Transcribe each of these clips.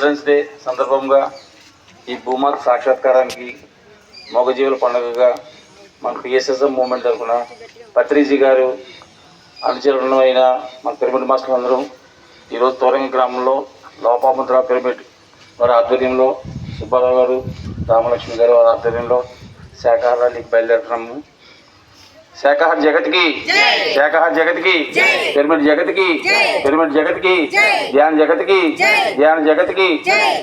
Children's day సందర్భంగా ఈ భూమాత సాక్షాత్కారానికి మగజీవుల పండుగగా మన పిఎస్ఎస్ఎం మూమెంట్ తరఫున పత్రిజీ గారు అనుచరులను అయిన మన పిరమిడ్ మాస్టర్ అందరూ ఈరోజు తోరంగ గ్రామంలో లోపాముద్ర పిరమిడ్ వారి ఆధ్వర్యంలో సుబ్బారావు గారు రామలక్ష్మి గారు వారి ఆధ్వర్యంలో శాఖాహారానికి బయలుదేరుతున్నాము శాఖాహార జగత్కి శాఖాహార జగత్కి పిరమిడ్ జగత్కి పిరమిడ్ జగత్కి ధ్యాన జగత్కి ధ్యాన జగత్కి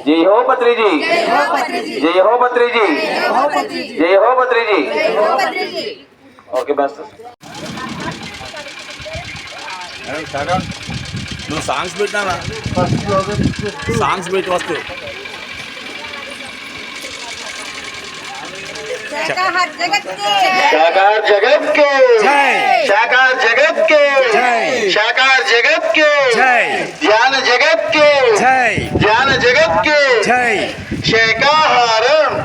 జై. హో పత్రిజీ జై. హో పత్రిజీ జై హో పత్రిజీ ఓకే మాస్టర్ నువ్వు సాంగ్స్ పెట్టినా సాంగ్స్ పెట్టి వస్తూ साकार जगत के। साकार जगत के। साकार जगत के। जगत के। ज्ञान जगत के। ज्ञान जगत के। शेकाहारम।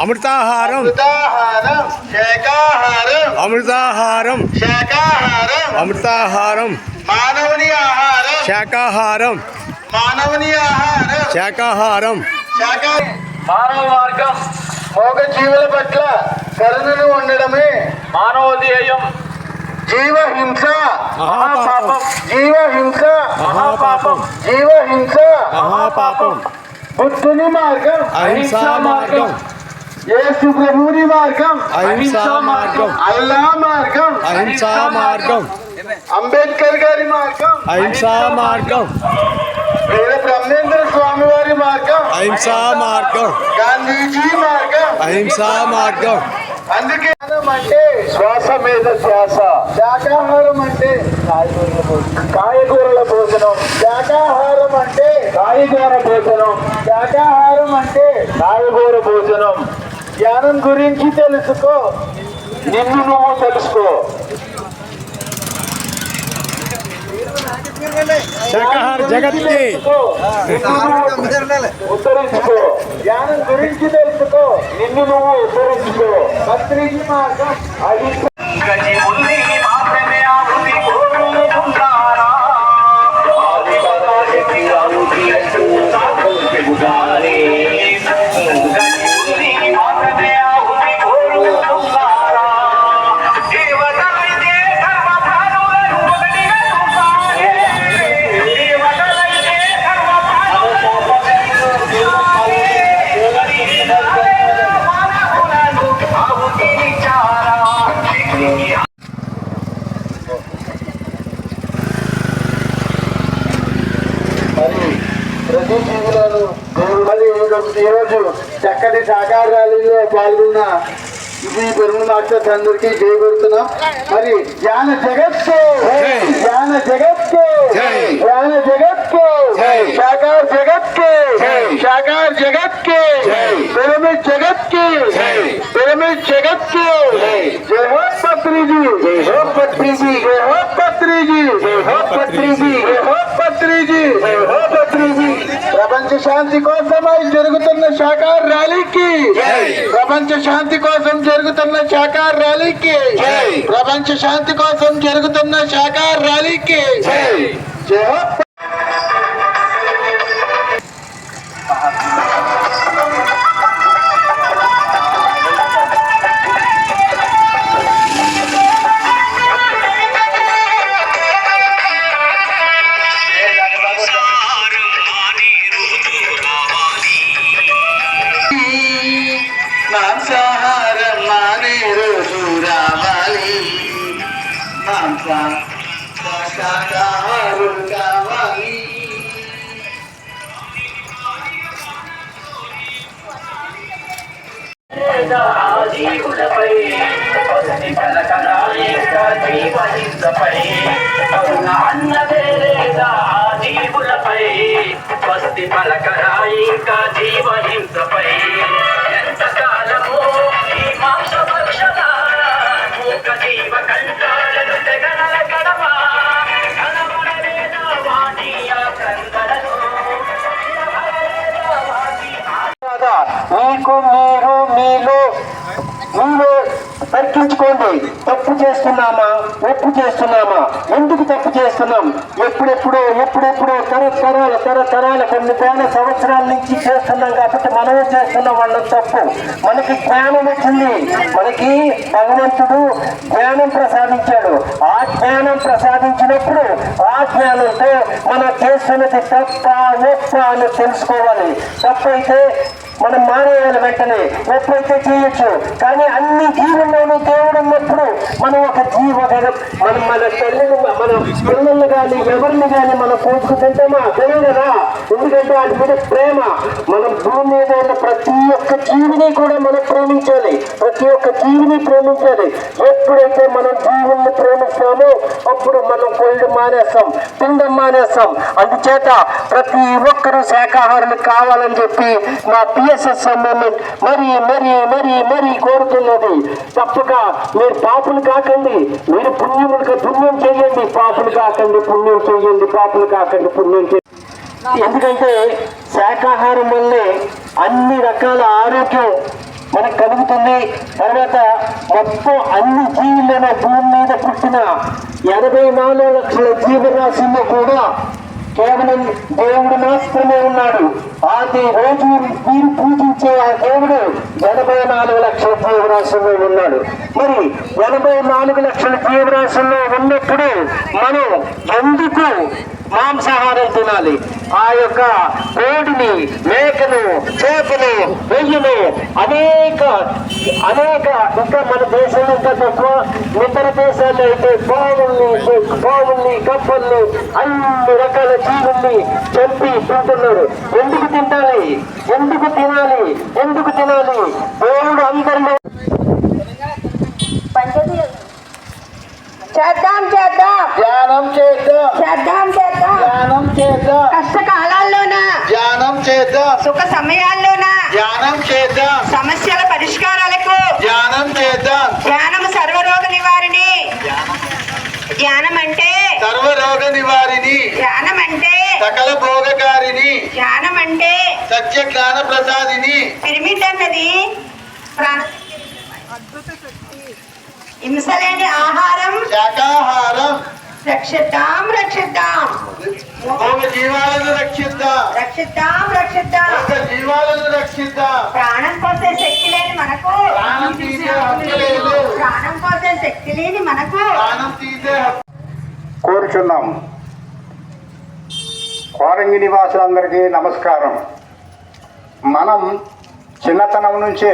अमृताहारम। अमृताहारम। शेकाहारम। अमृताहारम। शेकाहारम। अमृताहारम। मानवनी आहार शाकाहारम। मानवनी आहार शाकाहारम। शाका मानव मार्ग। మోగ జీవుల పట్ల కరుణను ఉండడమే మానవ ధ్యేయం జీవ హింస మహాపాపం. జీవ హింస మహాపాపం. జీవ హింస మహాపాపం బుద్ధుని మార్గం అహింసా మార్గం యేసు ప్రభుని మార్గం అహింసా మార్గం అల్లా మార్గం అహింసా మార్గం అంబేద్కర్ గారి మార్గం అహింసా మార్గం వీర బ్రహ్మేంద్ర స్వామి వారి మార్గం. అహింసా మార్గం. గాంధీజీ మార్గం. అహింసా మార్గం. అందుకే అంటే శ్వాస మీద శ్వాస శాకాహారం అంటే కాయగూరల భోజనం. శాకాహారం అంటే కాయగూర భోజనం. శాకాహారం అంటే కాయగూర భోజనం. ధ్యానం గురించి తెలుసుకో నిన్ను నువ్వు తెలుసుకో. శాకాహార జగత్కి. ఉత్తరించుకో. ధ్యానం గురించి తెలుసుకో. నిన్ను నువ్వు ఉత్తరించుకో. పత్రిక మార్గం ప్రతి జీవులను మరి ఈరోజు- చక్కటి సాకార ర్యాలీలో పాల్గొన్న ఇది పెరుగు మాస్టర్స్ అందరికీ చేయబడుతున్నాం మరి జ్ఞాన జగత్కే జ్ఞాన జగత్కే జై. జ్ఞాన జగత్కే జై. సాకార జగత్కే జై. సాకార జగత్కే జై. పిరమిడ్ జగత్కే జై. పిరమిడ్ జగత్కే జై. జై హో పత్రిజీ జై హో పత్రిజీ జై హో పత్రిజీ జై హో పత్రిజీ జై హో పత్రిజీ జై హో పత్రిజీ ప్రపంచ శాంతి కోసమై జరుగుతున్న శాఖార్ ర్యాలీకి జై. ప్రపంచ శాంతి కోసం జరుగుతున్న శాఖార్ ర్యాలీకి జై. ప్రపంచ శాంతి కోసం జరుగుతున్న శాఖార్ ర్యాలీకి జై. జీవులపై పసిడి కలకలాయిక జీవహింసపై కరుణ అన్నదే జీవహింసపై ఎంతకాలము ఈ మాంసభక్షణ మూక జీవ కంటాలను తెగనల కడవా కనబడలేదా వాటి ఆ కందలను మీలో తర్కించుకోండి తప్పు చేస్తున్నామా? ఒప్పు చేస్తున్నామా? ఎందుకు తప్పు చేస్తున్నాం? ఎప్పుడెప్పుడో ఎప్పుడెప్పుడో తరతరాల తరతరాల కొన్ని వేల సంవత్సరాల నుంచి చేస్తున్నాం కాబట్టి మనమే చేస్తున్న వాళ్ళ తప్పు. మనకి జ్ఞానం వచ్చింది. మనకి భగవంతుడు జ్ఞానం ప్రసాదించాడు. ఆ జ్ఞానం ప్రసాదించినప్పుడు ఆ జ్ఞానంతో మనం చేస్తున్నది తప్ప ఒప్ప అని తెలుసుకోవాలి. తప్పైతే మనం మానేయాలి వెంటనే. ఒప్పైతే చేయొచ్చు. కానీ అన్ని జీవుల్లోనూ దేవుడు ఉన్నప్పుడు మనం ఒక జీవ మనం మన తల్లిని మన పిల్లల్ని కానీ ఎవరిని కానీ మనం పోసుకు తింటామా తెలియదా ఎందుకంటే వాటి మీద ప్రేమ. మనం భూమి మీద ఉన్న ప్రతి ఒక్క జీవిని కూడా మనం ప్రేమించాలి. ప్రతి ఒక్క జీవిని ప్రేమించాలి. ఎప్పుడైతే మనం జీవుల్ని ప్రేమిస్తామో అప్పుడు మనం పొయ్యి మానేస్తాం తినడం మానేస్తాం. అందుచేత ప్రతి ఒక్కరూ శాఖాహారులు కావాలని చెప్పి మా పిఎస్ఎస్ మూమెంట్ మరి మరి మరి మరి కోరుతున్నది. తప్పక మీరు పాపులు కాకండి. మీరు పుణ్యములకు పుణ్యం చేయండి. పాపులు కాకండి పుణ్యం చేయండి. పాపులు కాకండి పుణ్యం చేయండి. ఎందుకంటే శాకాహారం వల్లే అన్ని రకాల ఆరోగ్యం మనకు కలుగుతుంది. తర్వాత మొత్తం అన్ని జీవులను భూమి మీద పుట్టిన ఎనభై నాలుగు లక్షల జీవరాశుల్లో కూడా కేవలం దేవుడు మాత్రమే ఉన్నాడు. ఆది రోజు మీరు పూజించే ఆ దేవుడు ఎనభై నాలుగు లక్షల జీవరాశుల్లో ఉన్నాడు. మరి ఎనభై నాలుగు లక్షల జీవరాశుల్లో ఉన్నప్పుడు మనం ఎందుకు మాంసాహారం తినాలి. ఆ యొక్క కోడిని మేకను చేపలు వెయ్యిను అనేక అనేక ఇంకా మన దేశంలో ఇంకా తక్కువ. ఇతర దేశాల్లో అయితే పావుల్ని పావుల్ని కప్పల్ని అన్ని రకాల జీవుల్ని చంపి తింటున్నారు. ఎందుకు తింటాలి? ఎందుకు తినాలి? ఎందుకు తినాలి? దేవుడు అందరిలో చేద్దాం చేద్దాం. ధ్యానం చేద్దాం. చేద్దాం చేద్దాం. ధ్యానం చేద్దాం. కష్టకాలాల్లోన? ధ్యానం చేద్దాం. సుఖ సమయాల్లోన? ధ్యానం చేద్దాం. సమస్యల పరిష్కారాలకు ధ్యానం చేద్దాం. ధ్యానం సర్వరోగ నివారిణి. ధ్యానం అంటే సర్వరోగ నివారిణి. ధ్యానం అంటే సకల భోగకారిణి. ధ్యానం అంటే సత్య జ్ఞాన ప్రసాదిని. పిరమిడ్ అన్నది హింసలేని ఆహారం శాకాహారం రక్షిద్దాం రక్షిద్దాం. భోగ జీవాలను రక్షిద్దాం. రక్షిద్దాం రక్షిద్దాం. భోగ జీవాలను రక్షిద్దాం. ప్రాణం పోసే శక్తి లేని మనకు. ప్రాణం తీసే హక్కు లేదు. ప్రాణం పోసే శక్తి లేని మనకు. ప్రాణం తీసే హక్కు. కోరుచున్నాం. కోరంగి నివాసులందరికీ నమస్కారం. మనం చిన్నతనం నుంచే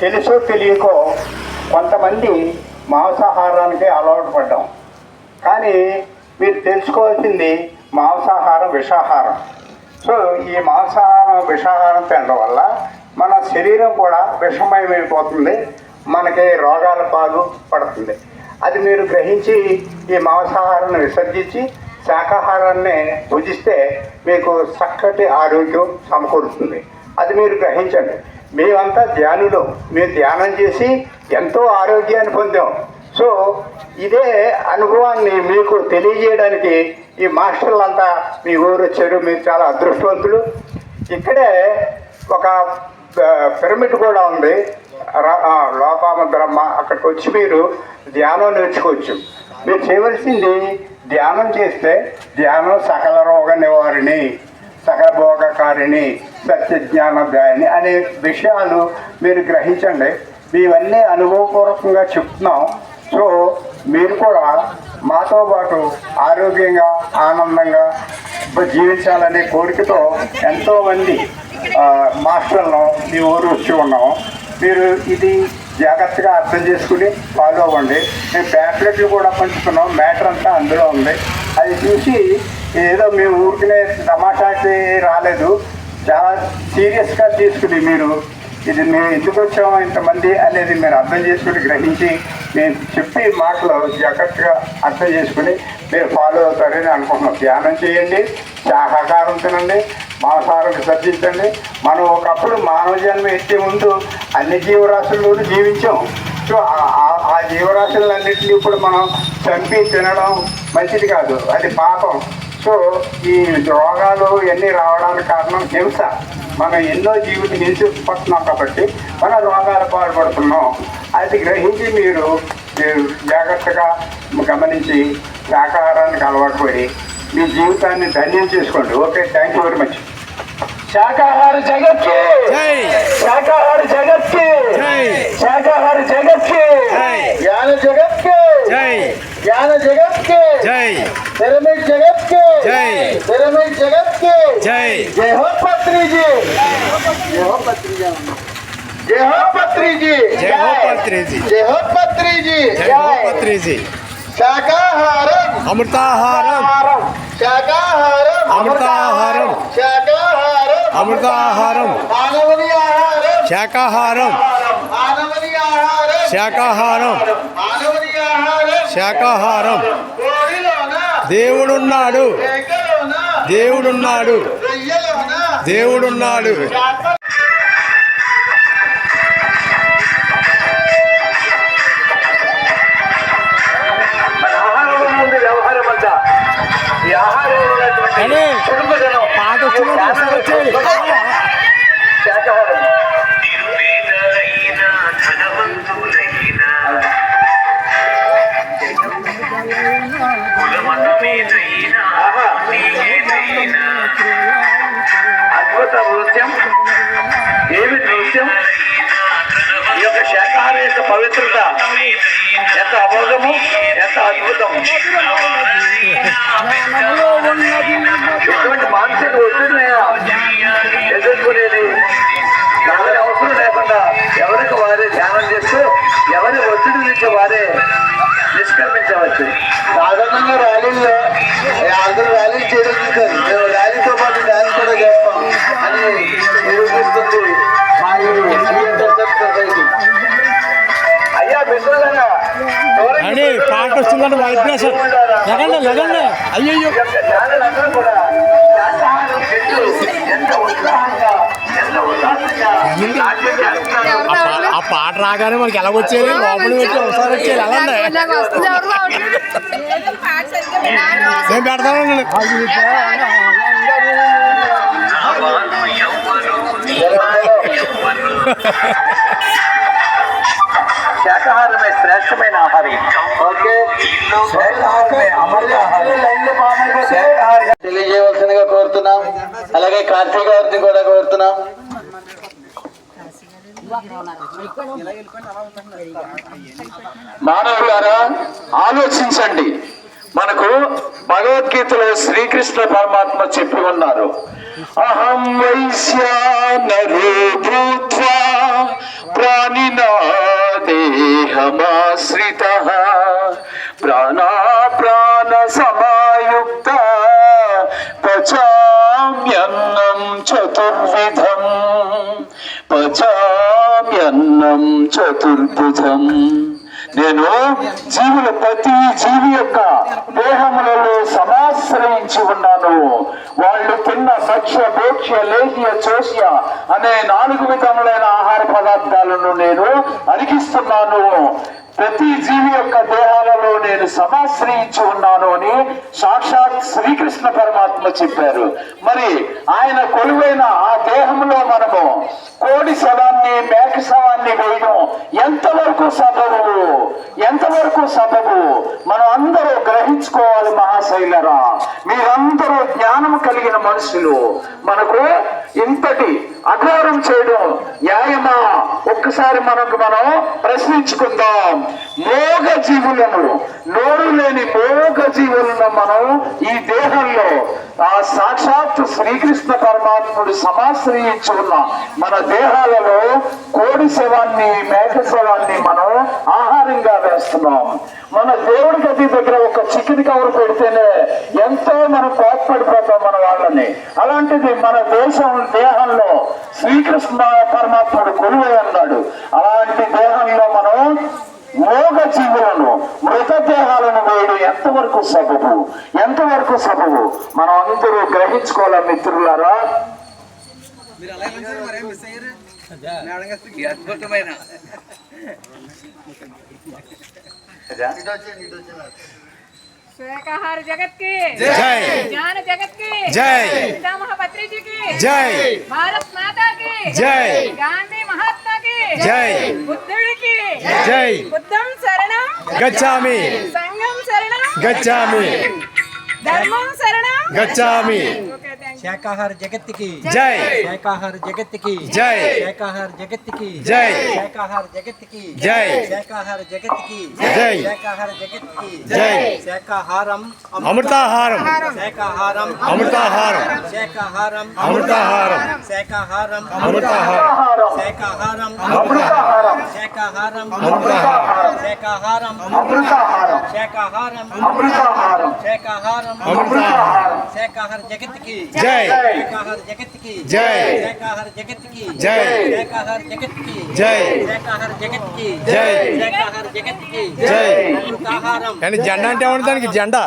తెలుసో తెలియకో కొంతమంది మాంసాహారానికి అలవాటు పడ్డాం. కానీ మీరు తెలుసుకోవాల్సింది మాంసాహారం విషాహారం. సో ఈ మాంసాహారం విషాహారం తినడం వల్ల మన శరీరం కూడా విషమయమైపోతుంది మనకి రోగాల పాలు పడుతుంది. అది మీరు గ్రహించి ఈ మాంసాహారాన్ని విసర్జించి శాకాహారాన్ని భుజిస్తే మీకు చక్కటి ఆరోగ్యం సమకూరుతుంది. అది మీరు గ్రహించండి. మేమంతా ధ్యానులు. మీరు ధ్యానం చేసి ఎంతో ఆరోగ్యాన్ని పొందాం. సో ఇదే అనుభవాన్ని మీకు తెలియజేయడానికి ఈ మాస్టర్లంతా మీ ఊరు వచ్చారు. మీరు చాలా అదృష్టవంతులు. ఇక్కడే ఒక పిరమిడ్ కూడా ఉంది. లోపామ బ్రహ్మ అక్కడికి వచ్చి మీరు ధ్యానం నేర్చుకోవచ్చు. మీరు చేయవలసింది ధ్యానం చేస్తే ధ్యానం సకల రోగ నివారిణి సకల భోగకారిణి సత్యజ్ఞానదాయిని అనే విషయాలు మీరు గ్రహించండి. మేవన్నీ అనుభవపూర్వకంగా చెప్తున్నాం. సో మీరు కూడా మాతో పాటు ఆరోగ్యంగా ఆనందంగా జీవించాలనే కోరికతో ఎంతోమంది మాస్టర్లను మీ ఊరు వచ్చి ఉన్నాం. మీరు ఇది జాగ్రత్తగా అర్థం చేసుకుని ఫాలో అవ్వండి. మేము ప్యాంప్లెట్లు కూడా పంచుతున్నాం మ్యాటర్ అంతా అందులో ఉంది. అది చూసి ఏదో మేము ఊరికనే తమాషాకి రాలేదు. చాలా సీరియస్గా తీసుకుని మీరు ఇది మేము ఎందుకు వచ్చాము ఇంతమంది అనేది మీరు అర్థం చేసుకుని గ్రహించి మేము చెప్పే మాటలు జాగ్రత్తగా అర్థం చేసుకుని మీరు ఫాలో అవుతారని అనుకుంటున్నాం. ధ్యానం చేయండి శాకాహారం తినండి మాంసాహారం విసర్జించండి మనం ఒకప్పుడు మానవ జన్మ ఎత్తే ముందు అన్ని జీవరాశుల్లోనూ జీవించాం. సో ఆ- ఆ- ఆ జీవరాశులన్నింటినీ ఇప్పుడు మనం చంపి తినడం మంచిది కాదు. అది పాపం. సో ఈ రోగాలు ఇవన్నీ రావడానికి కారణం హింస. మనం ఎన్నో జీవులు హింసిస్తున్నాం కాబట్టి మన రోగాల పాల్పడుతున్నాం. అది గ్రహించి మీరు జాగ్రత్తగా గమనించి శాకాహారానికి అలవాటు పడి మీ జీవితాన్ని ధన్యం చేసుకోండి. Okay thank you very much శాకాహార జగత్కి! శాకాహార జగత్కి! శాకాహార జగత్కి! జ్ఞాన జగత్కి! ज्ञान जगत के। जय। पिरामिड जगत के। जय। पिरामिड जगत के। जय। जय हो पत्री जी। जय हो पत्री जी। जय हो पत्री जी। जय हो पत्री जी। जय हो पत्री जी। जय हो पत्री जी। शाकाहारम। अमृताहारम। शाकाहारम। अमृताहारम। शाकाहारम। अमृताहारम। आनवनी आहारम। शाकाहारम। आनवनी आहारम। शाकाहारम। శాకాహారం దేవుడున్నాడు. దేవుడున్నాడు. దేవుడున్నాడు. మన ఆహారంలో అద్భుత నృత్యం ఏమి నృత్యం ఈ యొక్క శాకాహార యొక్క పవిత్రత ఎంత అమోఘము ఎంత అద్భుతం. ఎటువంటి మానసిక ఒత్తిడిని ఎదుర్కొనేది ఎవరి అవసరం లేకుండా ఎవరికి వారే ధ్యానం చేస్తూ ఎవరి ఒత్తిడి నుంచి వారే నిష్క్రమించవచ్చు. సాధారణంగా ర్యాలీల్లో అందరూ ర్యాలీలు చేయడం చూశారు. మేము ర్యాలీతో పాటు డ్యాన్స్ కూడా చేస్తాం అని నిరూపిస్తుంది మా అయ్యా మిత్రులారా దూరం అని పాట వస్తుందంటే వైబ్రేషన్ లగండి లగండి. అయ్యయ్యో ఎంత ఉత్సాహంగా ఆ పాట రాగానే మనకి ఎలా వచ్చేది? లోపలి వచ్చి ఒకసారి వచ్చేది. ఎలా ఉంది? నేను పెడతాను శాకాహారమే శ్రేష్టమైన ఆహారం ఓకే శాకాహారమే అమర్య ఆహారం తెలియజేయవలసిందిగా కోరుతున్నాం. అలాగే కార్తీక గారిని కూడా కోరుతున్నాం. మానవులారా ఆలోచించండి. మనకు భగవద్గీతలో శ్రీకృష్ణ పరమాత్మ చెప్పి ఉన్నారు. అహం వైశ్యానరో భూత్వా ప్రాణినా దేహమాశ్రిత ప్రాణా ప్రాణ సమాయుక్త పచామ్యన్నం చతుర్విధం. అన్నం చతుర్భుజం. నేను జీవుల ప్రతి జీవి యొక్క దేహములలో సమాశ్రయించి ఉన్నాను. వాళ్ళు తిన్న భక్ష్య భోక్ష్య లేఖ్య చోష్య అనే నాలుగు విధములైన ఆహార పదార్థాలను నేను అరిగిస్తున్నాను. ప్రతి జీవి యొక్క దేహాలలో నేను సమాశ్రయించి ఉన్నాను అని సాక్షాత్ శ్రీకృష్ణ పరమాత్మ చెప్పారు. మరి ఆయన కొలువైన ఆ దేహంలో మనము కోడి శవాన్ని మేక శవాన్ని వేయడం ఎంతవరకు సబబు? ఎంతవరకు సబబు? మనం అందరూ గ్రహించుకోవాలి మహాశైలరా. మీరందరూ జ్ఞానం కలిగిన మనుషులు. మనకు ఇంతటి అఘోరం చేయడం న్యాయమా? ఒక్కసారి మనకు మనం ప్రశ్నించుకుందాం. మోగ జీవులను నోరు లేని మోగ జీవులను మనం ఈ దేహంలో ఆ సాక్షాత్ శ్రీకృష్ణ పరమాత్ముడు సమాశ్రయించి ఉన్న మన దేహాలలో కోడి శవాన్ని మేక శవాన్ని మనం ఆహారంగా వేస్తున్నాం. మన దేవుడి గది దగ్గర ఒక చికెన్ కవర్ పెడితేనే ఎంతో మనం కోప్పడిపోతాం మన వాళ్ళని. అలాంటిది మన దేశం దేహంలో శ్రీకృష్ణ పరమాత్ముడు కొలువై ఉన్నాడు. అలాంటి దేహంలో మనం మోగ జీవులను మృతదేహాలను వేయడం ఎంతవరకు సబబు? ఎంతవరకు సబబు? మనం అందరూ గ్రహించుకోవాలా మిత్రులారా? అద్భుతమైన. శాఖాహార జగత్కి. జై. జ్ఞాన జగత్కి. జై. పితామహ పత్రిజీ కి. జై. భారత్ మాతా కి. జై. గాంధీ మహాత్మా కి. జై. బుద్ధుడికి జై. బుద్ధం శరణం. గచ్చామి. సంఘం శరణం. గచ్చామి. ధర్మం శరణం. గచ్చామి. ఓకే థ్యాంక్ యూ శాకాహార జగత్తుకి జై శాకాహార జగత్తుకి జై శాకాహార జగత్తుకి జై శాకాహార జగత్తుకి జై శాకాహార జగత్తుకి జై శాకాహార జగత్తుకి జై శాకాహారం అమృతాహారం శాకాహారం అమృతాహారం శాకాహారం అమృతాహారం శాకాహారం అమృతాహారం శాకాహారం అమృతాహారం శాకాహారం అమృతాహారం శాకాహారం అమృతాహారం శాకాహారం అమృతాహారం శాకాహారం అమృతాహారం శాకాహార జగత్తుకి జై జై. జగత్కి జై. జగత్కి జై. జగత్కి జై. జగత్కి జై. జగత్కి జై జెండా అంటే దానికి? జెండా.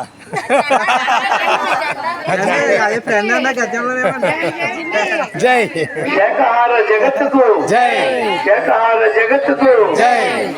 జై. జగత్తుకు. జై. జగత్తుకు. జై.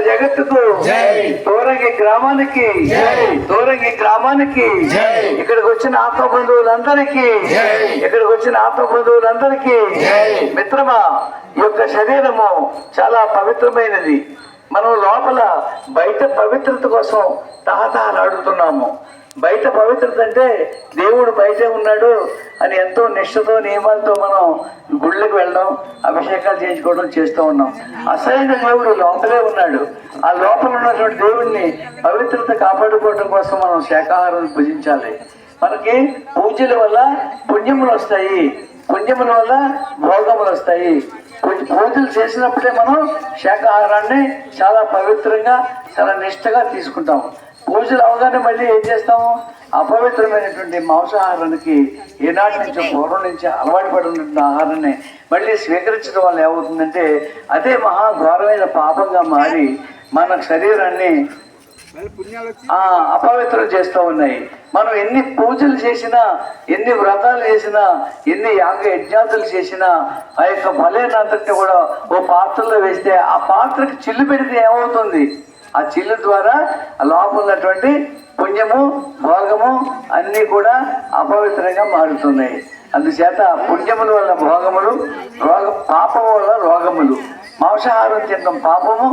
జగత్తుకు. జై. తోరంగి గ్రామానికి. జై. తోరంగి గ్రామానికి. జై. ఇక్కడికి వచ్చిన ఆత్మ బంధువులందరికీ. జై. ఇక్కడికి వచ్చిన ఆత్మ బంధువులందరికీ. జై. మిత్రమా ఈ యొక్క శరీరము చాలా పవిత్రమైనది. మనం లోపల బయట పవిత్రత కోసం తహతహలాడుతున్నాము బయట పవిత్రత అంటే దేవుడు బయటే ఉన్నాడు అని ఎంతో నిష్ఠతో నియమాలతో మనం గుళ్ళకి వెళ్ళడం అభిషేకాలు చేయించుకోవడం చేస్తూ ఉన్నాం. అసలైన దేవుడు లోపలే ఉన్నాడు. ఆ లోపల ఉన్నటువంటి దేవుడిని పవిత్రత కాపాడుకోవడం కోసం మనం శాకాహారం పూజించాలి. మనకి పూజల వల్ల పుణ్యములు వస్తాయి. పుణ్యముల వల్ల భోగములు వస్తాయి. పూజలు చేసినప్పుడే మనం శాకాహారాన్ని చాలా పవిత్రంగా చాలా నిష్టగా తీసుకుంటాము. పూజలు అవగానే మళ్ళీ ఏం చేస్తాము? అపవిత్రమైనటువంటి మాంసాహారానికి ఏనాటి నుంచో పూర్వం నుంచి అలవాటు పడి ఆహారాన్ని మళ్ళీ స్వీకరించడం వల్ల ఏమవుతుందంటే అదే మహా ఘోరమైన పాపంగా మారి మన శరీరాన్ని అపవిత్రం చేస్తూ ఉన్నాయి. మనం ఎన్ని పూజలు చేసినా ఎన్ని వ్రతాలు చేసినా ఎన్ని యాగ యజ్ఞాతులు చేసినా ఆ యొక్క బలైనంతటి కూడా ఓ పాత్రలో వేస్తే ఆ పాత్రకి చిల్లు పెడితే ఏమవుతుంది? ఆ చిల్లు ద్వారా లోపల ఉన్నటువంటి పుణ్యము భోగము అన్నీ కూడా అపవిత్రంగా మారుతున్నాయి. అందుచేత పుణ్యముల వల్ల భోగములు రోగ పాపము వల్ల రోగములు. మాంసాహారం తినడం పాపము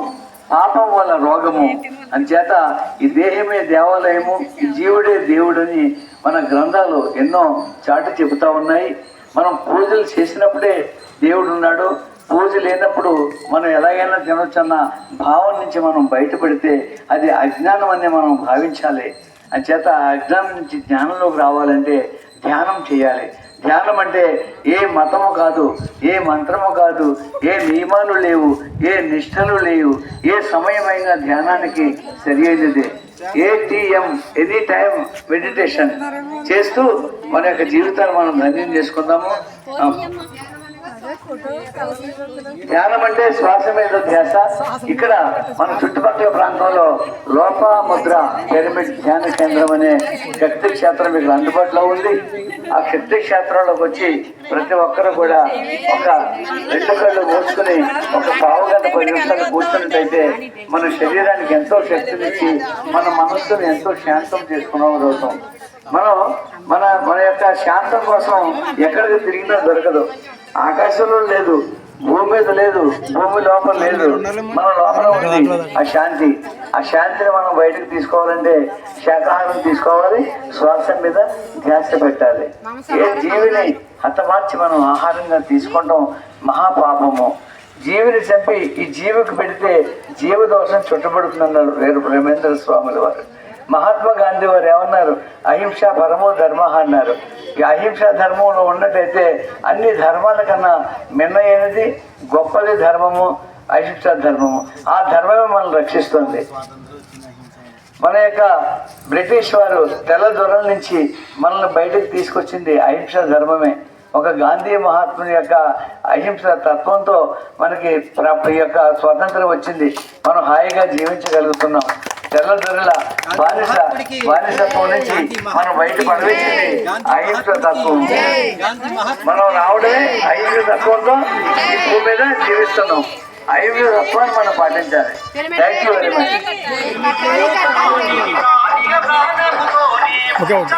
పాపం వల్ల రోగము. అంచేత ఈ దేహమే దేవాలయము ఈ జీవుడే దేవుడని మన గ్రంథాలు ఎన్నో చాటు చెబుతా ఉన్నాయి. మనం పూజలు చేసినప్పుడే దేవుడు ఉన్నాడు. పూజ లేనప్పుడు మనం ఎలాగైనా తినొచ్చన్న భావం నుంచి మనం బయటపడితే అది అజ్ఞానం అని మనం భావించాలి. అంచేత అజ్ఞానం నుంచి జ్ఞానంలోకి రావాలంటే ధ్యానం చేయాలి. ధ్యానం అంటే ఏ మతము కాదు ఏ మంత్రము కాదు ఏ నియమాలు లేవు ఏ నిష్టలు లేవు ఏ సమయమైన ధ్యానానికి సరి అయినది. ఏటీఎం ఎనీ టైం మెడిటేషన్ చేస్తూ మన యొక్క జీవితాన్ని మనం ధన్యం చేసుకుందాము. ధ్యానం అంటే శ్వాస మీద ధ్యాస. ఇక్కడ మన చుట్టుపక్కల ప్రాంతంలో లోపాముద్ర పిరమిడ్ ధ్యాన కేంద్రం అనే శక్తి క్షేత్రం మీకు అందుబాటులో ఉంది. ఆ శక్తి క్షేత్రంలోకి వచ్చి ప్రతి ఒక్కరు కూడా ఒక రెండు కళ్ళు మూసుకుని ఒక పావు గంట పది నిమిషాలు కూర్చున్నట్టయితే మన శరీరానికి ఎంతో శక్తినిచ్చి మన మనస్సును ఎంతో శాంతం చేసుకున్నాం అవుతాం మనం మన మన యొక్క శాంతం కోసం ఎక్కడికి తిరిగినా దొరకదు. ఆకాశంలో లేదు భూమి మీద లేదు భూమి లోపల లేదు. మన లోపల ఉంది ఆ శాంతి. ఆ శాంతిని మనం బయటకు తీసుకోవాలంటే శాకాహారం తీసుకోవాలి శ్వాస మీద ధ్యాస పెట్టాలి. ఏ జీవిని హతమార్చి మనం ఆహారంగా తీసుకుంటాం మహాపాపము. జీవిని చంపి ఈ జీవికి పెడితే జీవదోషం చుట్టబడుతుందన్నారు వేరు ప్రేమేంద్ర స్వాముల వారు. మహాత్మా గాంధీ వారు ఏమన్నారు? అహింస పరమో ధర్మ అన్నారు. ఈ అహింస ధర్మంలో ఉన్నట్టయితే అన్ని ధర్మాల కన్నా మిన్నైనది గొప్పది ధర్మము అహింస ధర్మము. ఆ ధర్మమే మనల్ని రక్షిస్తుంది. మన యొక్క బ్రిటిష్ వారు తెల్ల దొరల నుంచి మనల్ని బయటకు తీసుకొచ్చింది అహింస ధర్మమే. ఒక గాంధీ మహాత్ముని యొక్క అహింస తత్వంతో మనకి ప్ర- ఈ యొక్క స్వతంత్రం వచ్చింది. మనం హాయిగా జీవించగలుగుతున్నాం. తెల్ల దొరల బానిస బానిసత్వం నుంచి మనం బయట పడవేసింది అహింస తత్వం. మనం రావడమే అహింస తత్వంతో ఈ భూమి మీద జీవిస్తున్నాం. అహింస తత్వాన్ని మనం పాటించాలి. Thank you very much okay okay.